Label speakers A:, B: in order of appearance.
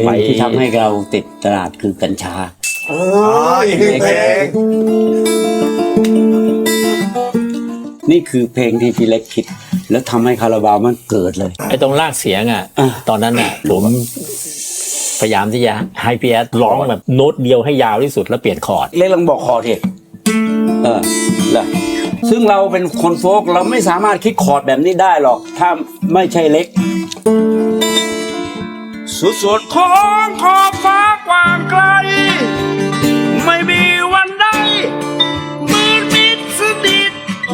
A: เพลไปงที่ทำให้เราติดตลาดคือกัญชา
B: อ๋ออีกหนึ่งเพลง
A: นี่คือเพลงที่พี่เล็กคิด แล้วทำให้คาราบาวมันเกิดเลย
C: ไอ้ตรงลากเสียงอะอะตอนนั้นอะผมพยายามที่จะให้พีแอดร้องแบบโน้ตเดียวให้ยาวที่สุดแล้วเปลี่ยนคอร์ด
A: เล็กลองบอกคอร์ดทีเออแล้วซึ่งเราเป็นคนโฟกเราไม่สามารถคิดคอร์ดแบบนี้ได้หรอก ถ้าไม่ใช่เล็ก สุดส่วนของขอบฟ้ากว้างไกล ไม่มีวันใดมืดมิดสนิทอ